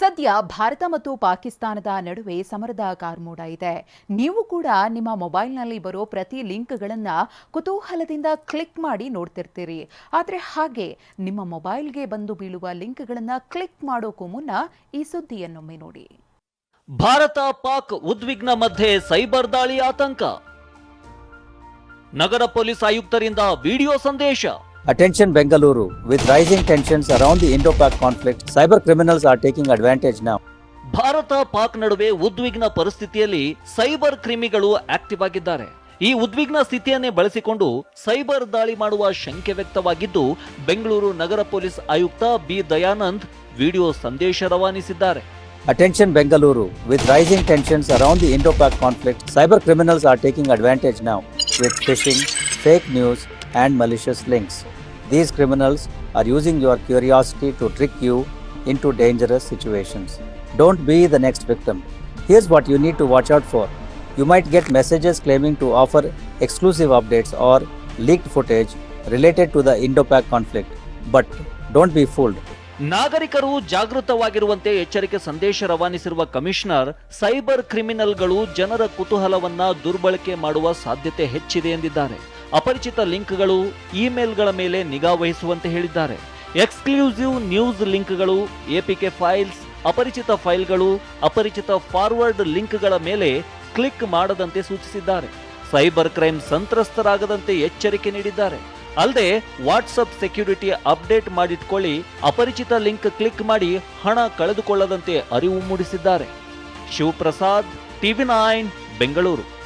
ಸದ್ಯ ಭಾರತ ಮತ್ತು ಪಾಕಿಸ್ತಾನದ ನಡುವೆ ಸಮರದ ಕಾರ್ಮೋಡ ಇದೆ. ನೀವು ಕೂಡ ನಿಮ್ಮ ಮೊಬೈಲ್ನಲ್ಲಿ ಬರೋ ಪ್ರತಿ ಲಿಂಕ್ಗಳನ್ನು ಕುತೂಹಲದಿಂದ ಕ್ಲಿಕ್ ಮಾಡಿ ನೋಡ್ತಿರ್ತೀರಿ. ಆದರೆ ಹಾಗೆ ನಿಮ್ಮ ಮೊಬೈಲ್ಗೆ ಬಂದು ಬೀಳುವ ಲಿಂಕ್ಗಳನ್ನು ಕ್ಲಿಕ್ ಮಾಡೋಕ್ಕೂ ಮುನ್ನ ಈ ಸುದ್ದಿಯನ್ನೊಮ್ಮೆ ನೋಡಿ. ಭಾರತ ಪಾಕ್ ಉದ್ವಿಗ್ನ ಮಧ್ಯೆ ಸೈಬರ್ ದಾಳಿ ಆತಂಕ. ನಗರ ಪೊಲೀಸ್ ಆಯುಕ್ತರಿಂದ ವಿಡಿಯೋ ಸಂದೇಶ. Attention Bengaluru, with rising tensions around the Indo-Pak conflict, cyber criminals are taking advantage now. Bharat Pak ನಡುವೆ ಉದ್ವಿಗ್ನ ಪರಿಸ್ಥಿತಿಯಲ್ಲಿ ಸೈಬರ್ ಕ್ರಿಮಿಗಳು ಆಕ್ಟಿವ್ ಆಗಿದ್ದಾರೆ ಈ ಉದ್ವಿಗ್ನ ಸ್ಥಿತಿಯನ್ನೇ ಬಳಸಿಕೊಂಡು ಸೈಬರ್ ದಾಳಿ ಮಾಡುವ ಶಂಕೆ ವ್ಯಕ್ತವಾಗಿದ್ದು ಬೆಂಗಳೂರು ನಗರ ಪೊಲೀಸ್ ಆಯುಕ್ತ ಬಿ ದಯಾನಂದ್ ವಿಡಿಯೋ ಸಂದೇಶ ರವಾನಿಸಿದ್ದಾರೆ Attention Bengaluru, with rising tensions around the Indo-Pak conflict, cyber criminals are taking advantage now with phishing, fake news, and malicious links. These criminals are using your curiosity to trick you into dangerous situations. Don't be the next victim. Here's what you need to watch out for. You might get messages claiming to offer exclusive updates or leaked footage related to the Indo-Pak conflict. But don't be fooled. ನಾಗರಿಕರು ಜಾಗೃತವಾಗಿರುವಂತೆ ಎಚ್ಚರಿಕೆ ಸಂದೇಶ ರವಾನಿಸಿರುವ commissioner cyber ಕ್ರಿಮಿನಲ್ಗಳು ಜನರ ಕುತೂಹಲವನ್ನ ದುರ್ಬಳಕೆ ಮಾಡುವ ಸಾಧ್ಯತೆ ಹೆಚ್ಚಿದೆ ಎಂದಿದ್ದಾರೆ ಅಪರಿಚಿತ ಲಿಂಕ್ಗಳು, ಇಮೇಲ್ಗಳ ಮೇಲೆ ನಿಗಾ ವಹಿಸುವಂತೆ ಹೇಳಿದ್ದಾರೆ. ಎಕ್ಸ್ಕ್ಲೂಸಿವ್ ನ್ಯೂಸ್ ಲಿಂಕ್ಗಳು ಎಪಿಕೆ ಫೈಲ್ಸ್, ಅಪರಿಚಿತ ಫೈಲ್ಗಳು, ಅಪರಿಚಿತ ಫಾರ್ವರ್ಡ್ ಲಿಂಕ್ಗಳ ಮೇಲೆ ಕ್ಲಿಕ್ ಮಾಡದಂತೆ ಸೂಚಿಸಿದ್ದಾರೆ. ಸೈಬರ್ ಕ್ರೈಮ್ ಸಂತ್ರಸ್ತರಾಗದಂತೆ ಎಚ್ಚರಿಕೆ ನೀಡಿದ್ದಾರೆ. ಅಲ್ಲದೆ, ವಾಟ್ಸಪ್ ಸೆಕ್ಯೂರಿಟಿ ಅಪ್ಡೇಟ್ ಮಾಡಿಟ್ಕೊಳ್ಳಿ, ಅಪರಿಚಿತ ಲಿಂಕ್ ಕ್ಲಿಕ್ ಮಾಡಿ ಹಣ ಕಳೆದುಕೊಳ್ಳದಂತೆ ಅರಿವು ಮೂಡಿಸಿದ್ದಾರೆ. Shivaprasad, TV nine, Bengaluru.